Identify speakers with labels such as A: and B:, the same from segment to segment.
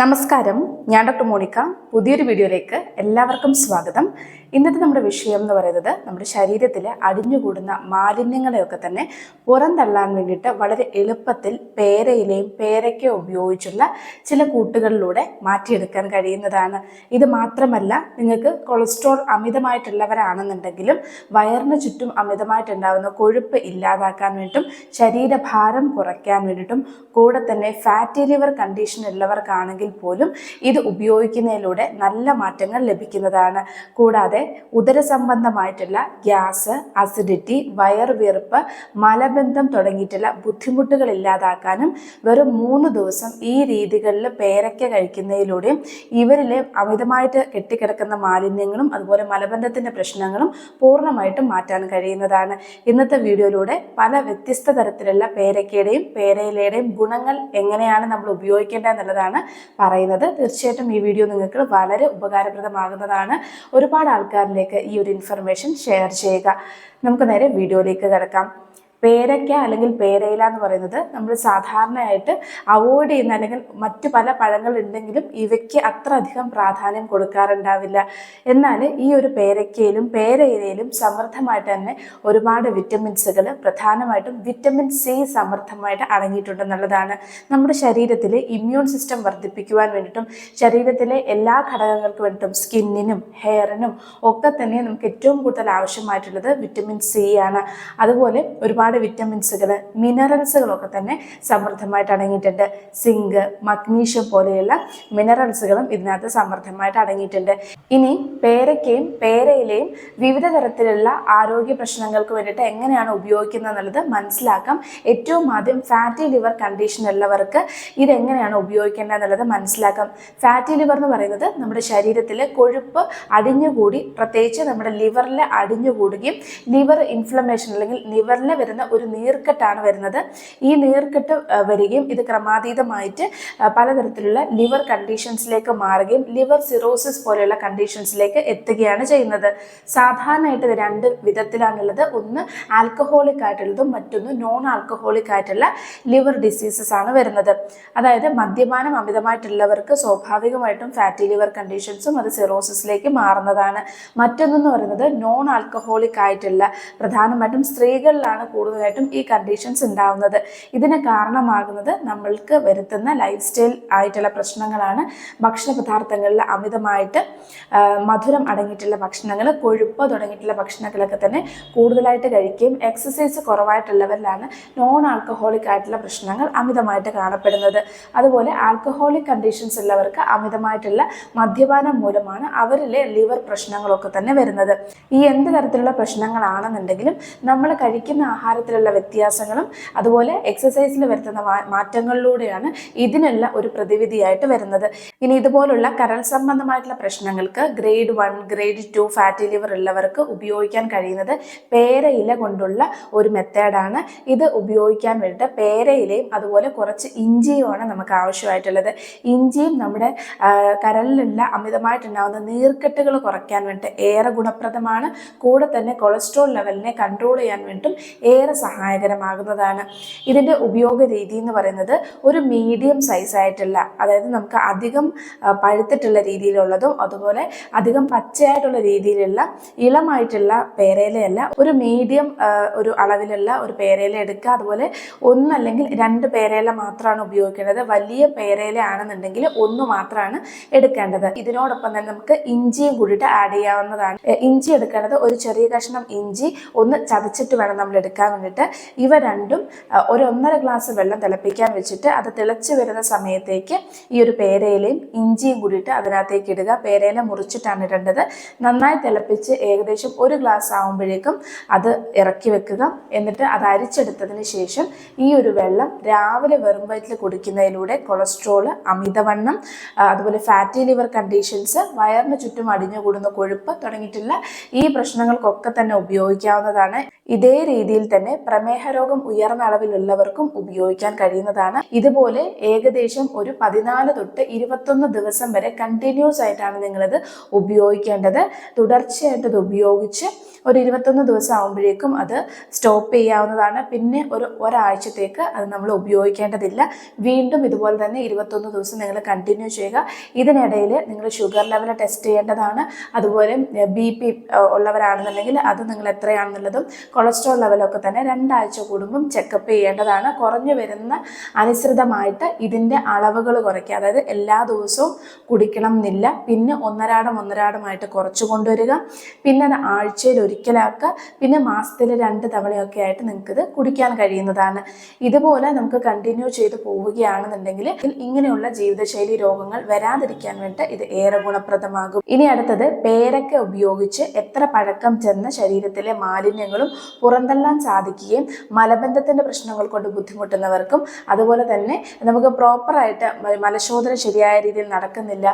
A: നമസ്കാരം. ഞാൻ doctor Monica. പുതിയൊരു വീഡിയോയിലേക്ക് എല്ലാവർക്കും സ്വാഗതം. ഇന്നത്തെ നമ്മുടെ വിഷയം എന്ന് പറയുന്നത് നമ്മുടെ ശരീരത്തിൽ അടിഞ്ഞുകൂടുന്ന മാലിന്യങ്ങളെയൊക്കെ തന്നെ പുറന്തള്ളാൻ വേണ്ടിയിട്ട് വളരെ എളുപ്പത്തിൽ പേരയിലയും പേരയ്ക്ക ഉപയോഗിച്ചുള്ള ചില കൂട്ടുകളിലൂടെ മാറ്റിയെടുക്കാൻ കഴിയുന്നതാണ്. ഇത് മാത്രമല്ല നിങ്ങൾക്ക് കൊളസ്ട്രോൾ അമിതമായിട്ടുള്ളവരാണെന്നുണ്ടെങ്കിലും വയറിന് ചുറ്റും അമിതമായിട്ടുണ്ടാകുന്ന കൊഴുപ്പ് ഇല്ലാതാക്കാൻ വേണ്ടിയിട്ടും ശരീരഭാരം കുറയ്ക്കാൻ വേണ്ടിയിട്ടും കൂടെ തന്നെ ഫാറ്റി ലിവർ കണ്ടീഷൻ ഉള്ളവർക്കാണെങ്കിൽ പോലും ഇത് ഉപയോഗിക്കുന്നതിലൂടെ നല്ല മാറ്റങ്ങൾ ലഭിക്കുന്നതാണ്. കൂടാതെ ഉദര സംബന്ധമായിട്ടുള്ള ഗ്യാസ് അസിഡിറ്റി വയറുവീർപ്പ് മലബന്ധം തുടങ്ങിയിട്ടുള്ള ബുദ്ധിമുട്ടുകൾ ഇല്ലാതാക്കാനും വെറും മൂന്ന് ദിവസം ഈ രീതികളിൽ പേരയ്ക്ക കഴിക്കുന്നതിലൂടെയും ഇവരിലെ അമിതമായിട്ട് കെട്ടിക്കിടക്കുന്ന മാലിന്യങ്ങളും അതുപോലെ മലബന്ധത്തിന്റെ പ്രശ്നങ്ങളും പൂർണമായിട്ടും മാറ്റാൻ കഴിയുന്നതാണ്. ഇന്നത്തെ വീഡിയോയിലൂടെ പല വ്യത്യസ്ത തരത്തിലുള്ള പേരയ്ക്കയുടെയും പേരയിലയുടെയും ഗുണങ്ങൾ എങ്ങനെയാണ് നമ്മൾ ഉപയോഗിക്കേണ്ടത് എന്നുള്ളതാണ് പറയുന്നത്. തീർച്ചയായിട്ടും ഈ വീഡിയോ നിങ്ങൾക്ക് വളരെ ഉപകാരപ്രദമാകുന്നതാണ്. ഒരുപാട് ആൾക്കാരിലേക്ക് ഈ ഒരു ഇൻഫർമേഷൻ ഷെയർ ചെയ്യുക. നമുക്ക് നേരെ വീഡിയോയിലേക്ക് കിടക്കാം. പേരയ്ക്ക അല്ലെങ്കിൽ പേരയില എന്ന് പറയുന്നത് നമ്മൾ സാധാരണയായിട്ട് അവോയ്ഡ് ചെയ്യുന്ന അല്ലെങ്കിൽ മറ്റു പല പഴങ്ങൾ ഉണ്ടെങ്കിലും ഇവയ്ക്ക് അത്ര അധികം പ്രാധാന്യം കൊടുക്കാറുണ്ടാവില്ല. എന്നാൽ ഈ ഒരു പേരയ്ക്കയിലും പേരയിലയിലും സമൃദ്ധമായിട്ട് തന്നെ ഒരുപാട് വിറ്റമിൻസുകൾ പ്രധാനമായിട്ടും വിറ്റമിൻ സി സമൃദ്ധമായിട്ട് അടങ്ങിയിട്ടുണ്ടെന്നുള്ളതാണ് നമ്മുടെ ശരീരത്തിലെ ഇമ്മ്യൂൺ സിസ്റ്റം വർദ്ധിപ്പിക്കുവാൻ വേണ്ടിയിട്ടും ശരീരത്തിലെ എല്ലാ ഘടകങ്ങൾക്ക് വേണ്ടിയിട്ടും സ്കിന്നിനും ഹെയറിനും ഒക്കെ തന്നെ നമുക്ക് ഏറ്റവും കൂടുതൽ ആവശ്യമായിട്ടുള്ളത് വിറ്റമിൻ സി ആണ്. അതുപോലെ ഒരുപാട് വിറ്റമിൻസുകൾ മിനറൽസുകളൊക്കെ തന്നെ സമൃദ്ധമായിട്ട് അടങ്ങിയിട്ടുണ്ട്. സിങ്ക് മഗ്നീഷ്യം പോലെയുള്ള മിനറൽസുകളും ഇതിനകത്ത് സമൃദ്ധമായിട്ട് അടങ്ങിയിട്ടുണ്ട്. ഇനി പേരയ്ക്കയും പേരയിലെയും വിവിധ തരത്തിലുള്ള ആരോഗ്യ പ്രശ്നങ്ങൾക്ക് വേണ്ടിയിട്ട് എങ്ങനെയാണ് ഉപയോഗിക്കുന്നത് എന്നുള്ളത് മനസ്സിലാക്കാം. ഏറ്റവും ആദ്യം ഫാറ്റി ലിവർ കണ്ടീഷൻ ഉള്ളവർക്ക് ഇതെങ്ങനെയാണ് ഉപയോഗിക്കേണ്ടത് എന്നുള്ളത് മനസ്സിലാക്കാം. ഫാറ്റി ലിവർ എന്ന് പറയുന്നത് നമ്മുടെ ശരീരത്തിലെ കൊഴുപ്പ് അടിഞ്ഞുകൂടി പ്രത്യേകിച്ച് നമ്മുടെ ലിവറിൽ അടിഞ്ഞുകൂടുകയും ലിവർ ഇൻഫ്ലമേഷൻ അല്ലെങ്കിൽ ലിവറിൽ വരുന്ന ഒരു നീർക്കെട്ടാണ് വരുന്നത്. ഈ നീർക്കെട്ട് വരികയും ഇത് ക്രമാതീതമായിട്ട് പലതരത്തിലുള്ള ലിവർ കണ്ടീഷൻസിലേക്ക് മാറുകയും ലിവർ സിറോസിസ് പോലെയുള്ള കണ്ടീഷൻസിലേക്ക് എത്തുകയാണ് ചെയ്യുന്നത്. സാധാരണയായിട്ട് ഇത് രണ്ട് വിധത്തിലാണുള്ളത്. ഒന്ന് ആൽക്കഹോളിക് ആയിട്ടുള്ളതും മറ്റൊന്ന് നോൺ ആൽക്കഹോളിക് ആയിട്ടുള്ള ലിവർ ഡിസീസസ് ആണ് വരുന്നത്. അതായത് മദ്യപാനം അമിതമായിട്ടുള്ളവർക്ക് സ്വാഭാവികമായിട്ടും ഫാറ്റി ലിവർ കണ്ടീഷൻസും അത് സിറോസിസിലേക്ക് മാറുന്നതാണ്. മറ്റൊന്നെന്ന് പറയുന്നത് നോൺ ആൽക്കഹോളിക് ആയിട്ടുള്ള പ്രധാനമായിട്ടും സ്ത്രീകളിലാണ് കൂടുതലായിട്ടും ഈ കണ്ടീഷൻസ് ഉണ്ടാവുന്നത്. ഇതിന് കാരണമാകുന്നത് നമ്മൾക്ക് വരുത്തുന്ന ലൈഫ് സ്റ്റൈൽ ആയിട്ടുള്ള പ്രശ്നങ്ങളാണ്. ഭക്ഷണ പദാർത്ഥങ്ങളിൽ അമിതമായിട്ട് മധുരം അടങ്ങിയിട്ടുള്ള ഭക്ഷണങ്ങൾ കൊഴുപ്പ് തുടങ്ങിയിട്ടുള്ള ഭക്ഷണങ്ങളൊക്കെ തന്നെ കൂടുതലായിട്ട് കഴിക്കുകയും എക്സസൈസ് കുറവായിട്ടുള്ളവരിലാണ് നോൺ ആൽക്കഹോളിക് ആയിട്ടുള്ള പ്രശ്നങ്ങൾ അമിതമായിട്ട് കാണപ്പെടുന്നത്. അതുപോലെ ആൽക്കഹോളിക് കണ്ടീഷൻസ് ഉള്ളവർക്ക് അമിതമായിട്ടുള്ള മദ്യപാനം മൂലമാണ് അവരിലെ ലിവർ പ്രശ്നങ്ങളൊക്കെ തന്നെ വരുന്നത്. ഈ എന്ത് തരത്തിലുള്ള പ്രശ്നങ്ങളാണെന്നുണ്ടെങ്കിലും നമ്മൾ കഴിക്കുന്ന ആഹാരത്തിലുള്ള വ്യത്യാസങ്ങളും അതുപോലെ എക്സസൈസിൽ വരുത്തുന്ന മാറ്റങ്ങളിലൂടെയാണ് ഇതിനുള്ള ഒരു പ്രതിവിധിയായിട്ട് വരുന്നത്. ഇനി ഇതുപോലുള്ള കരൾ സംബന്ധമായിട്ടുള്ള പ്രശ്നങ്ങൾക്ക് grade one grade two fatty liver ഉള്ളവർക്ക് ഉപയോഗിക്കാൻ കഴിയുന്നത് പേരയില കൊണ്ടുള്ള ഒരു മെത്തേഡാണ് ഇത് ഉപയോഗിക്കാൻ വേണ്ടിയിട്ട് പേരയിലയും അതുപോലെ കുറച്ച് ഇഞ്ചിയുമാണ് നമുക്ക് ആവശ്യമായിട്ടുള്ളത്. ഇഞ്ചിയും നമ്മുടെ കരളിലുള്ള അമിതമായിട്ടുണ്ടാകുന്ന നീർക്കെട്ടുകൾ കുറയ്ക്കാൻ വേണ്ടിയിട്ട് ഏറെ ഗുണപ്രദമാണ്. കൂടെ തന്നെ കൊളസ്ട്രോൾ ലെവലിനെ കൺട്രോൾ ചെയ്യാൻ വേണ്ടിയിട്ടും ഏറെ സഹായകരമാകുന്നതാണ്. ഇതിന്റെ ഉപയോഗ രീതി എന്ന് പറയുന്നത് ഒരു മീഡിയം സൈസ് ആയിട്ടുള്ള അതായത് നമുക്ക് അധികം പഴുത്തിട്ടുള്ള രീതിയിലുള്ളതും അതുപോലെ അധികം പച്ചയായിട്ടുള്ള രീതിയിലുള്ള ഇളമായിട്ടുള്ള പേരയിലയല്ല ഒരു മീഡിയം ഒരു അളവിലുള്ള ഒരു പേരയില എടുക്കുക. അതുപോലെ ഒന്നല്ലെങ്കിൽ രണ്ട് പേരയില മാത്രമാണ് ഉപയോഗിക്കേണ്ടത്. വലിയ പേരയില ആണെന്നുണ്ടെങ്കിൽ ഒന്ന് മാത്രമാണ് എടുക്കേണ്ടത്. ഇതിനോടൊപ്പം തന്നെ നമുക്ക് ഇഞ്ചിയും കൂടിയിട്ട് ആഡ് ചെയ്യാവുന്നതാണ്. ഇഞ്ചി എടുക്കേണ്ടത് ഒരു ചെറിയ കഷ്ണം ഇഞ്ചി ഒന്ന് ചതച്ചിട്ട് വേണം നമ്മൾ എടുക്കാൻ വേണ്ടിയിട്ട് ഇവ രണ്ടും ഒരു ഒന്നര ഗ്ലാസ് വെള്ളം തിളപ്പിക്കാൻ വെച്ചിട്ട് അത് തിളച്ച് വരുന്ന സമയത്തേക്ക് ഈ ഒരു പേരയിലയും ഇഞ്ചിയും കൂടിയിട്ട് അതിനകത്തേക്ക് ഇടുക. പേരയില മുറിച്ചിട്ടാണ് ഇടേണ്ടത്. നന്നായി തിളപ്പിച്ച് ഏകദേശം ഒരു ഗ്ലാസ് ആകുമ്പോഴേക്കും അത് ഇറക്കി വെക്കുക. എന്നിട്ട് അത് അരിച്ചെടുത്തതിന് ശേഷം ഈ ഒരു വെള്ളം രാവിലെ വെറും വയറ്റിൽ കുടിക്കുന്നതിലൂടെ കൊളസ്ട്രോൾ അമിതവണ്ണം അതുപോലെ ഫാറ്റി ലിവർ കണ്ടീഷൻസ് വയറിന് ചുറ്റും അടിഞ്ഞുകൂടുന്ന കൊഴുപ്പ് തുടങ്ങിയിട്ടുള്ള ഈ പ്രശ്നങ്ങൾക്കൊക്കെ തന്നെ ഉപയോഗിക്കാവുന്നതാണ്. ഇതേ രീതിയിൽ തന്നെ തന്നെ പ്രമേഹ രോഗം ഉയർന്ന അളവിലുള്ളവർക്കും ഉപയോഗിക്കാൻ കഴിയുന്നതാണ്. ഇതുപോലെ ഏകദേശം ഒരു പതിനാല് തൊട്ട് ഇരുപത്തൊന്ന് ദിവസം വരെ കണ്ടിന്യൂസ് ആയിട്ടാണ് നിങ്ങളിത് ഉപയോഗിക്കേണ്ടത്. തുടർച്ചയായിട്ട് ഇത് ഉപയോഗിച്ച് ഒരു ഇരുപത്തൊന്ന് ദിവസം ആകുമ്പോഴേക്കും അത് സ്റ്റോപ്പ് ചെയ്യാവുന്നതാണ്. പിന്നെ ഒരു ഒരാഴ്ചത്തേക്ക് അത് നമ്മൾ ഉപയോഗിക്കേണ്ടതില്ല. വീണ്ടും ഇതുപോലെ തന്നെ ഇരുപത്തൊന്ന് ദിവസം നിങ്ങൾ കണ്ടിന്യൂ ചെയ്യുക. ഇതിനിടയിൽ നിങ്ങൾ ഷുഗർ ലെവൽ ടെസ്റ്റ് ചെയ്യേണ്ടതാണ്. അതുപോലെ ബി പി ഉള്ളവരാണെന്നുണ്ടെങ്കിൽ അത് നിങ്ങൾ എത്രയാണെന്നുള്ളതും കൊളസ്ട്രോൾ ലെവലൊക്കെ തന്നെ രണ്ടാഴ്ച കൂടുമ്പം ചെക്കപ്പ് ചെയ്യേണ്ടതാണ്. കുറഞ്ഞു വരുന്ന അനുസൃതമായിട്ട് ഇതിന്റെ അളവുകൾ കുറയ്ക്കുക. അതായത് എല്ലാ ദിവസവും കുടിക്കണം എന്നില്ല. പിന്നെ ഒന്നരാടം ഒന്നരാടമായിട്ട് കുറച്ച് കൊണ്ടുവരിക. പിന്നെ അത് ആഴ്ചയിൽ ഒരിക്കലാക്കുക. പിന്നെ മാസത്തിൽ രണ്ട് തവണയൊക്കെ ആയിട്ട് നിങ്ങൾക്കിത് കുടിക്കാൻ കഴിയുന്നതാണ്. ഇതുപോലെ നമുക്ക് കണ്ടിന്യൂ ചെയ്ത് പോവുകയാണെന്നുണ്ടെങ്കിൽ ഇങ്ങനെയുള്ള ജീവിതശൈലി രോഗങ്ങൾ വരാതിരിക്കാൻ വേണ്ടി ഇത് ഏറെ ഗുണപ്രദമാകും. ഇനി അടുത്തത് പേരക്ക ഉപയോഗിച്ച് എത്ര പഴക്കം ചെന്ന ശരീരത്തിലെ മാലിന്യങ്ങളും പുറന്തള്ളാൻ സാധിക്കുകയും മലബന്ധത്തിന്റെ പ്രശ്നങ്ങൾ കൊണ്ട് ബുദ്ധിമുട്ടുന്നവർക്കും അതുപോലെ തന്നെ നമുക്ക് പ്രോപ്പറായിട്ട് മലശോധന ശരിയായ രീതിയിൽ നടക്കുന്നില്ല.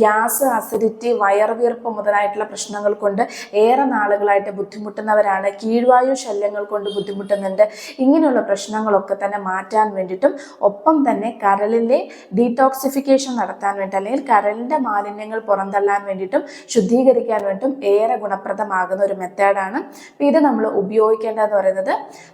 A: ഗ്യാസ് അസിഡിറ്റി വയർവീർപ്പ് മുതലായിട്ടുള്ള പ്രശ്നങ്ങൾ കൊണ്ട് ഏറെ നാളുകളായിട്ട് ബുദ്ധിമുട്ടുന്നവരാണ്. കീഴ്വായു ശല്യങ്ങൾ കൊണ്ട് ബുദ്ധിമുട്ടുന്നുണ്ട്. ഇങ്ങനെയുള്ള പ്രശ്നങ്ങളൊക്കെ തന്നെ മാറ്റാൻ വേണ്ടിയിട്ടും ഒപ്പം തന്നെ കരളിലെ ഡീടോക്സിഫിക്കേഷൻ നടത്താൻ വേണ്ടി അല്ലെങ്കിൽ കരളിന്റെ മാലിന്യങ്ങൾ പുറന്തള്ളാൻ വേണ്ടിയിട്ടും ശുദ്ധീകരിക്കാൻ വേണ്ടിയിട്ടും ഏറെ ഗുണപ്രദമാകുന്ന ഒരു മെത്തേഡാണ് ഇത് നമ്മൾ ഉപയോഗിക്കേണ്ടതെന്ന് പറയുന്നത്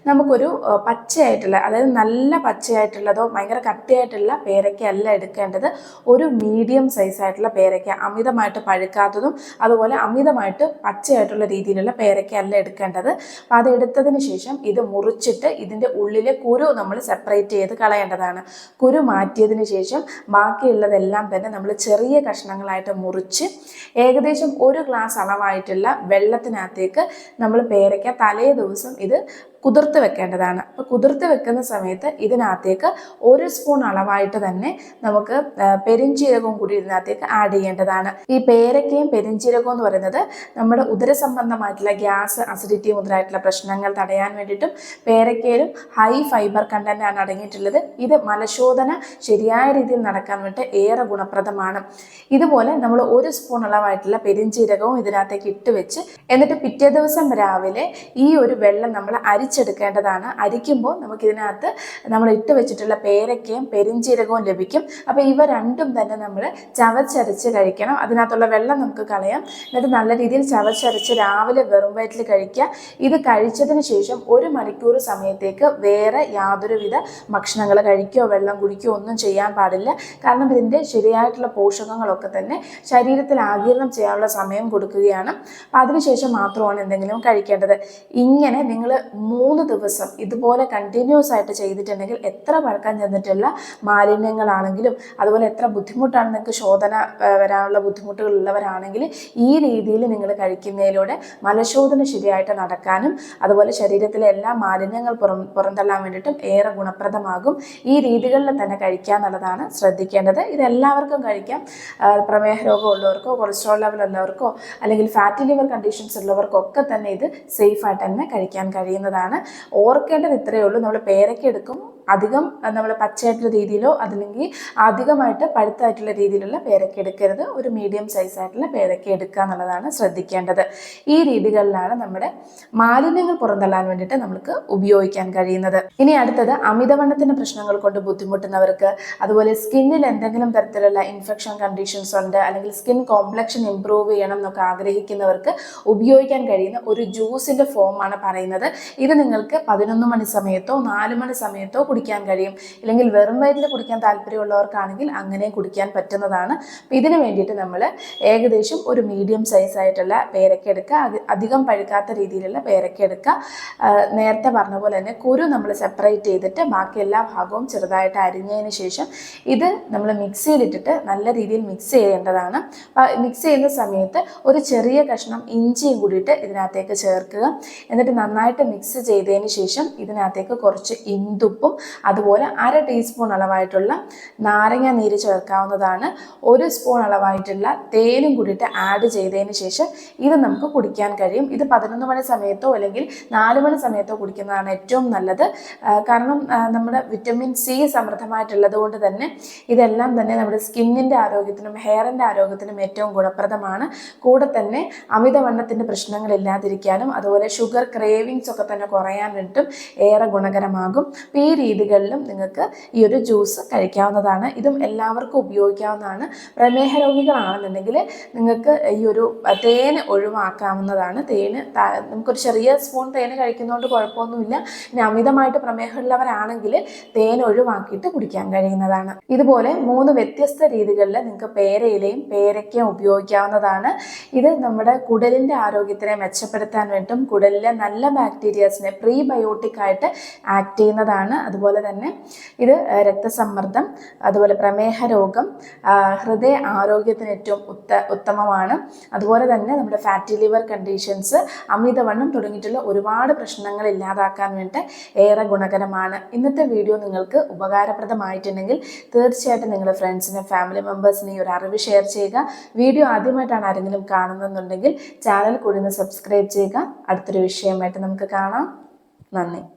A: നമുക്കൊരു ഏഹ്, പച്ചയായിട്ടുള്ള അതായത് നല്ല പച്ചയായിട്ടുള്ളതോ ഭയങ്കര കട്ടിയായിട്ടുള്ള പേരയ്ക്കല്ല എടുക്കേണ്ടത്. ഒരു മീഡിയം സൈസ് ആയിട്ടുള്ള പേരയ്ക്ക അമിതമായിട്ട് പഴുക്കാത്തതും അതുപോലെ അമിതമായിട്ട് പച്ചയായിട്ടുള്ള രീതിയിലുള്ള പേരയ്ക്ക അല്ല എടുക്കേണ്ടത്. അപ്പോൾ അത് എടുത്തതിന് ശേഷം ഇത് മുറിച്ചിട്ട് ഇതിന്റെ ഉള്ളിലെ കുരു നമ്മൾ സെപ്പറേറ്റ് ചെയ്ത് കളയേണ്ടതാണ്. കുരു മാറ്റിയതിന് ശേഷം ബാക്കിയുള്ളതെല്ലാം തന്നെ നമ്മൾ ചെറിയ കഷ്ണങ്ങളായിട്ട് മുറിച്ച് ഏകദേശം ഒരു ഗ്ലാസ് അളവായിട്ടുള്ള വെള്ളത്തിനകത്തേക്ക് നമ്മൾ പേരയ്ക്ക തലേ ദിവസം ഇത് കുതിർത്ത് വെക്കേണ്ടതാണ്. അപ്പോൾ കുതിർത്ത് വെക്കുന്ന സമയത്ത് ഇതിനകത്തേക്ക് ഒരു സ്പൂൺ അളവായിട്ട് തന്നെ നമുക്ക് പെരിഞ്ചീരകവും കൂടി ഇതിനകത്തേക്ക് ആഡ് ചെയ്യേണ്ടതാണ്. ഈ പേരക്കയും പെരിഞ്ചീരകവും എന്ന് പറയുന്നത് നമ്മുടെ ഉദര സംബന്ധമായിട്ടുള്ള ഗ്യാസ് അസിഡിറ്റി മുതലായിട്ടുള്ള പ്രശ്നങ്ങൾ തടയാൻ വേണ്ടിയിട്ടും പേരക്കയിലും ഹൈ ഫൈബർ കണ്ടന്റ് ആണ് അടങ്ങിയിട്ടുള്ളത്. ഇത് മലശോധന ശരിയായ രീതിയിൽ നടക്കാൻ വേണ്ടി ഏറെ ഗുണപ്രദമാണ്. ഇതുപോലെ നമ്മൾ ഒരു സ്പൂൺ അളവായിട്ടുള്ള പെരിഞ്ചീരകവും ഇതിനകത്തേക്ക് ഇട്ട് വെച്ച് എന്നിട്ട് പിറ്റേ ദിവസം രാവിലെ ഈ ഒരു വെള്ളം നമ്മൾ അരിച്ചെടുക്കേണ്ടതാണ്. അരിക്കുമ്പോൾ നമുക്കിതിനകത്ത് നമ്മൾ ഇട്ട് വെച്ചിട്ടുള്ള പേരക്കയും പെരിഞ്ചീരകവും ലഭിക്കും. അപ്പോൾ ഇവ രണ്ടും തന്നെ നമ്മൾ ചവച്ചരച്ച് കഴിക്കണം. അതിനകത്തുള്ള വെള്ളം നമുക്ക് കളയാം. എന്നിട്ട് നല്ല രീതിയിൽ ചവച്ചരച്ച് രാവിലെ വെറും വയറ്റിൽ കഴിക്കുക. ഇത് കഴിച്ചതിന് ശേഷം ഒരു മണിക്കൂർ സമയത്തേക്ക് വേറെ യാതൊരുവിധ ഭക്ഷണങ്ങൾ കഴിക്കുകയോ വെള്ളം കുടിക്കുകയോ ഒന്നും ചെയ്യാൻ പാടില്ല. കാരണം ഇതിന്റെ ശരിയായിട്ടുള്ള പോഷകങ്ങളൊക്കെ തന്നെ ശരീരത്തിൽ ആഗിരണം ചെയ്യാനുള്ള സമയം കൊടുക്കുകയാണ്. അപ്പം അതിനുശേഷം മാത്രമാണ് എന്തെങ്കിലും കഴിക്കേണ്ടത്. ഇങ്ങനെ നിങ്ങൾ മൂന്ന് ദിവസം ഇതുപോലെ കണ്ടിന്യൂസ് ആയിട്ട് ചെയ്തിട്ടുണ്ടെങ്കിൽ എത്ര പഴക്കം ചെന്നിട്ടുള്ള മാലിന്യങ്ങളാണെങ്കിലും അതുപോലെ എത്ര ബുദ്ധിമുട്ടാണ് നിങ്ങൾക്ക് ശോധന വരാനുള്ള ബുദ്ധിമുട്ടുകൾ ഉള്ളവരാണെങ്കിൽ ഈ രീതിയിൽ നിങ്ങൾ കഴിക്കുന്നതിലൂടെ മലശോധന ശരിയായിട്ട് നടക്കാനും അതുപോലെ ശരീരത്തിലെ എല്ലാ മാലിന്യങ്ങൾ പുറം പുറന്തള്ളാൻ വേണ്ടിയിട്ടും ഏറെ ഗുണപ്രദമാകും. ഈ രീതികളിൽ തന്നെ കഴിക്കുക എന്നുള്ളതാണ് ശ്രദ്ധിക്കേണ്ടത്. ഇതെല്ലാവർക്കും കഴിക്കാം. പ്രമേഹ രോഗം ഉള്ളവർക്കോ കൊളസ്ട്രോൾ ലെവൽ ഉള്ളവർക്കോ അല്ലെങ്കിൽ ഫാറ്റി ലിവർ കണ്ടീഷൻസ് ഉള്ളവർക്കോ ഒക്കെ തന്നെ ഇത് സേഫായിട്ട് തന്നെ കഴിക്കാൻ കഴിയുന്നതാണ്. ഓർക്കേണ്ടത് ഇത്രയേ ഉള്ളൂ. നമ്മൾ പേരയ്ക്ക എടുക്കും. അധികം നമ്മൾ പച്ചയായിട്ടുള്ള രീതിയിലോ അതല്ലെങ്കിൽ അധികമായിട്ട് പഴുത്തായിട്ടുള്ള രീതിയിലുള്ള പേരക്ക എടുക്കരുത്. ഒരു മീഡിയം സൈസ് ആയിട്ടുള്ള പേരയ്ക്ക എടുക്കുക എന്നുള്ളതാണ് ശ്രദ്ധിക്കേണ്ടത്. ഈ രീതികളിലാണ് നമ്മുടെ മാലിന്യങ്ങൾ പുറന്തള്ളാൻ വേണ്ടിയിട്ട് നമുക്ക് ഉപയോഗിക്കാൻ കഴിയുന്നത്. ഇനി അടുത്തത് അമിതവണ്ണത്തിന്റെ പ്രശ്നങ്ങൾ കൊണ്ട് ബുദ്ധിമുട്ടുന്നവർക്ക് അതുപോലെ സ്കിന്നിൽ എന്തെങ്കിലും തരത്തിലുള്ള ഇൻഫെക്ഷൻ കണ്ടീഷൻസ് ഉണ്ട് അല്ലെങ്കിൽ സ്കിൻ കോംപ്ലക്ഷൻ ഇംപ്രൂവ് ചെയ്യണം എന്നൊക്കെ ആഗ്രഹിക്കുന്നവർക്ക് ഉപയോഗിക്കാൻ കഴിയുന്ന ഒരു ജ്യൂസിന്റെ ഫോമാണ് പറയുന്നത്. ഇത് നിങ്ങൾക്ക് പതിനൊന്ന് മണി സമയത്തോ നാല് മണി സമയത്തോ കുടിക്കാൻ കഴിയും. ഇല്ലെങ്കിൽ വെറും വയറ്റിൽ കുടിക്കാൻ താല്പര്യമുള്ളവർക്കാണെങ്കിൽ അങ്ങനെ കുടിക്കാൻ പറ്റുന്നതാണ്. അപ്പോൾ ഇതിന് വേണ്ടിയിട്ട് നമ്മൾ ഏകദേശം ഒരു മീഡിയം സൈസ് ആയിട്ടുള്ള പേരക്ക എടുക്കുക. അധികം പഴുക്കാത്ത രീതിയിലുള്ള പേരക്ക എടുക്കുക. നേരത്തെ പറഞ്ഞ പോലെ തന്നെ കുരു നമ്മൾ സെപ്പറേറ്റ് ചെയ്തിട്ട് ബാക്കി എല്ലാ ഭാഗവും ചെറുതായിട്ട് അരിഞ്ഞതിന് ശേഷം ഇത് നമ്മൾ മിക്സിയിലിട്ടിട്ട് നല്ല രീതിയിൽ മിക്സ് ചെയ്യേണ്ടതാണ്. മിക്സ് ചെയ്യുന്ന സമയത്ത് ഒരു ചെറിയ കഷ്ണം ഇഞ്ചിയും കൂടിയിട്ട് ഇതിനകത്തേക്ക് ചേർക്കുക. എന്നിട്ട് നന്നായിട്ട് മിക്സ് ചെയ്തതിന് ശേഷം ഇതിനകത്തേക്ക് കുറച്ച് ഇന്തുപ്പും അതുപോലെ അര ടീസ്പൂൺ അളവായിട്ടുള്ള നാരങ്ങ നീര് ചേർക്കാവുന്നതാണ്. ഒരു സ്പൂൺ അളവായിട്ടുള്ള തേനും കൂടിയിട്ട് ആഡ് ചെയ്തതിന് ശേഷം ഇത് നമുക്ക് കുടിക്കാൻ കഴിയും. ഇത് പതിനൊന്ന് മണി സമയത്തോ അല്ലെങ്കിൽ നാല് മണി സമയത്തോ കുടിക്കുന്നതാണ് ഏറ്റവും നല്ലത്. കാരണം നമ്മുടെ വിറ്റമിൻ സി സമൃദ്ധമായിട്ടുള്ളത് കൊണ്ട് തന്നെ ഇതെല്ലാം തന്നെ നമ്മുടെ സ്കിന്നിന്റെ ആരോഗ്യത്തിനും ഹെയറിന്റെ ആരോഗ്യത്തിനും ഏറ്റവും ഗുണപ്രദമാണ്. കൂടെ തന്നെ അമിതവണ്ണത്തിന്റെ പ്രശ്നങ്ങൾ ഇല്ലാതിരിക്കാനും അതുപോലെ ഷുഗർ ക്രേവിങ്സ് ഒക്കെ തന്നെ കുറയാൻ വേണ്ടിയിട്ടും ഏറെ ഗുണകരമാകും. അപ്പോൾ ഈ രീതികളിലും നിങ്ങൾക്ക് ഈ ഒരു ജ്യൂസ് കഴിക്കാവുന്നതാണ്. ഇതും എല്ലാവർക്കും ഉപയോഗിക്കാവുന്നതാണ്. പ്രമേഹ രോഗികളാണെന്നുണ്ടെങ്കിൽ നിങ്ങൾക്ക് ഈ ഒരു തേന് ഒഴിവാക്കാവുന്നതാണ്. തേന് നമുക്കൊരു ചെറിയ സ്പൂൺ തേന് കഴിക്കുന്നതുകൊണ്ട് കുഴപ്പമൊന്നുമില്ല. ഇനി അമിതമായിട്ട് പ്രമേഹമുള്ളവരാണെങ്കിൽ തേൻ ഒഴിവാക്കിയിട്ട് കുടിക്കാൻ കഴിയുന്നതാണ്. ഇതുപോലെ മൂന്ന് വ്യത്യസ്ത രീതികളിൽ നിങ്ങൾക്ക് പേരയിലയും പേരയ്ക്കയും ഉപയോഗിക്കാവുന്നതാണ്. ഇത് നമ്മുടെ കുടലിന്റെ ആരോഗ്യത്തിനെ മെച്ചപ്പെടുത്താൻ വേണ്ടിയിട്ടും കുടലിലെ നല്ല ബാക്ടീരിയാസിനെ പ്രീബയോട്ടിക് ആയിട്ട് ആക്ട് ചെയ്യുന്നതാണ്. അതുപോലെ തന്നെ ഇത് രക്തസമ്മർദ്ദം അതുപോലെ പ്രമേഹ രോഗം ഹൃദയ ആരോഗ്യത്തിന് ഏറ്റവും ഉത്ത ഉത്തമമാണ്. അതുപോലെ തന്നെ നമ്മുടെ ഫാറ്റി ലിവർ കണ്ടീഷൻസ് അമിതവണ്ണം തുടങ്ങിയിട്ടുള്ള ഒരുപാട് പ്രശ്നങ്ങൾ ഇല്ലാതാക്കാൻ വേണ്ടി ഏറെ ഗുണകരമാണ്. ഇന്നത്തെ വീഡിയോ നിങ്ങൾക്ക് ഉപകാരപ്രദമായിട്ടുണ്ടെങ്കിൽ തീർച്ചയായിട്ടും നിങ്ങളുടെ ഫ്രണ്ട്സിനും ഫാമിലി മെമ്പേഴ്സിനും ഈ ഒരു അറിവ് ഷെയർ ചെയ്യുക. വീഡിയോ ആദ്യമായിട്ടാണ് ആരെങ്കിലും കാണുന്നതെന്നുണ്ടെങ്കിൽ ചാനൽ കൂടി ഒന്ന് സബ്സ്ക്രൈബ് ചെയ്യുക. അടുത്തൊരു വിഷയമായിട്ട് നമുക്ക് കാണാം. നന്ദി.